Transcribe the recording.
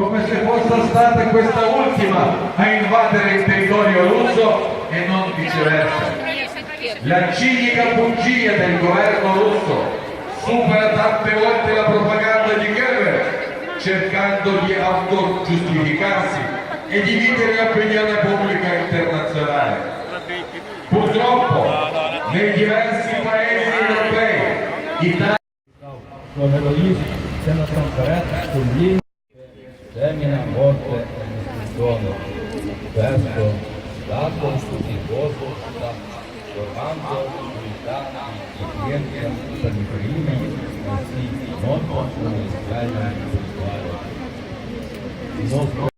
come se fosse stata questa ultima a invadere il territorio russo e non viceversa. La cinica bugia del governo russo supera tante volte la propaganda di Goebbels, cercando di autogiustificarsi e di dividere l'opinione pubblica internazionale. Purtroppo, nei diversi paesi europei, Italia... семіна морте Христона, Песто, Тато і Богу, та Шоранто, Віта і Єрка, та Мікріна, на всій нотно, на Ізраїльній Богу.